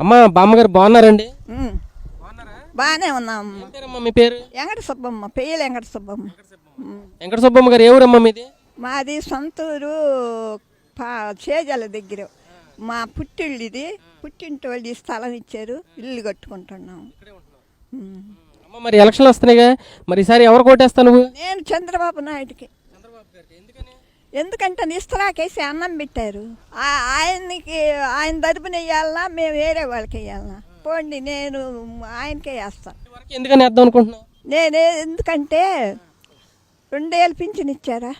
అమ్మ బామ్మగారు బాగున్నారండి? బాగానే ఉన్నాం. మీ పేరు? వెంకట సుబ్బమ్మ పెయ్యలు వెంకట సుబ్బమ్మ. వెంకట సుబ్బమ్మ గారు ఏ ఊరమ్మా మీది? మాది సొంతూరు చేజల దగ్గర. మా పుట్టిళ్ళు ఇది పుట్టింటి వాళ్ళు స్థలం ఇచ్చారు. ఇల్లు కట్టుకుంటున్నాం. అమ్మ మరి ఎలక్షన్లు వస్తున్నాయిగా. మరి ఈసారి ఎవరు కోటేస్తావు నువ్వు? నేను చంద్రబాబు నాయుడికి. ఎందుకంటే నిస్తరాకేసి అన్నం పెట్టారు. ఆయనకి ఆయన తరపున వేయాలన్నా మేము వేరే వాళ్ళకి వేయాలన్నా. పోండి నేను ఆయనకే వేస్తాను. ఎందుకని వేద్దాం నేనే ఎందుకంటే రెండేళ్ళు పింఛన్ ఇచ్చారా?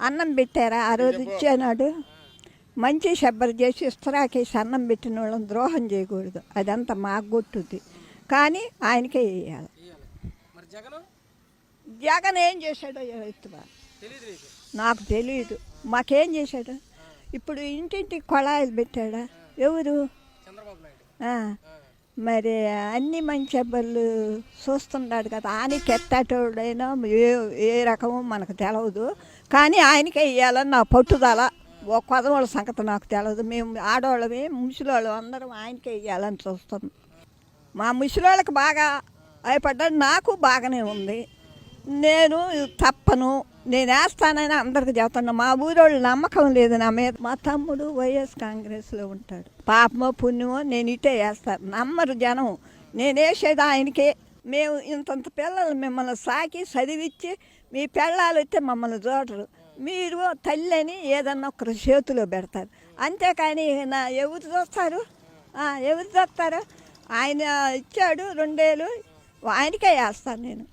అన్నం పెట్టారా? ఆ రోజు ఇచ్చానాడు. మంచి శబ్బరి చేసి ఇస్తరాకేసి అన్నం పెట్టిన వాళ్ళని ద్రోహం చేయకూడదు. అదంతా మాకు కొట్టుద్ది కానీ ఆయనకే వేయాలి. జగన్ ఏం చేశాడో ఎత్తువా నాకు? తెలియదు మాకేం చేశాడు? ఇప్పుడు ఇంటింటికి కొళాయిలు పెట్టాడా? ఎవరు? మరి అన్ని మంచి అబ్బాయిలు చూస్తున్నాడు కదా. ఆయనకి ఎట్టాటోడైనా ఏ ఏ రకమో మనకు తెలవదు. కానీ ఆయనకే ఇవ్వాలని నా పట్టుదల. ఓ కొదవాళ్ళ సంగతి నాకు తెలియదు మేము ఆడవాళ్ళమే ముసలివాళ్ళం అందరం ఆయనకే ఇవ్వాలని చూస్తాం మా ముసలివాళ్ళకి బాగా భయపడ్డాడు. నాకు బాగానే ఉంది. నేను తప్పను. నేను వేస్తానని అందరికి చెప్తాను మా ఊరోళ్ళు నమ్మకం లేదు నా మీద. మా తమ్ముడు వైఎస్ కాంగ్రెస్లో ఉంటాడు. పాపమో పుణ్యమో నేను ఇటే వేస్తాను నమ్మరు జనం. నేను వేసేది ఆయనకే. మేము ఇంతంత పిల్లలు మిమ్మల్ని సాకి చదివిచ్చి మీ పిల్లలు వస్తే మమ్మల్ని చూడరు. మీరు తల్లి అని ఏదన్నా ఒకరి చేతిలో పెడతారు. అంతేకాని నా ఎవరు చూస్తారు? ఎవరు చూస్తారు? ఆయన ఇచ్చాడు రెండేళ్ళు. ఆయనకే వేస్తాను నేను.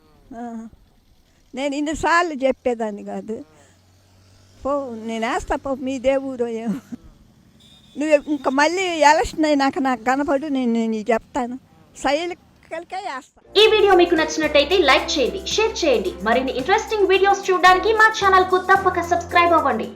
నేను ఇన్నిసార్లు చెప్పేదాన్ని కాదు. పో నేను వేస్తా పో మీ దేవుడు ఏమో. నువ్వు ఇంకా మళ్ళీ ఎలక్షన్ అయినాక నాకు కనపడు నేను నేను చెప్తాను. సైలికలకే వేస్తాను ఈ వీడియో మీకు నచ్చినట్టయితే లైక్ చేయండి షేర్ చేయండి. మరిన్ని ఇంట్రెస్టింగ్ వీడియోస్ చూడడానికి మా ఛానల్కు తప్పక సబ్స్క్రైబ్ అవ్వండి.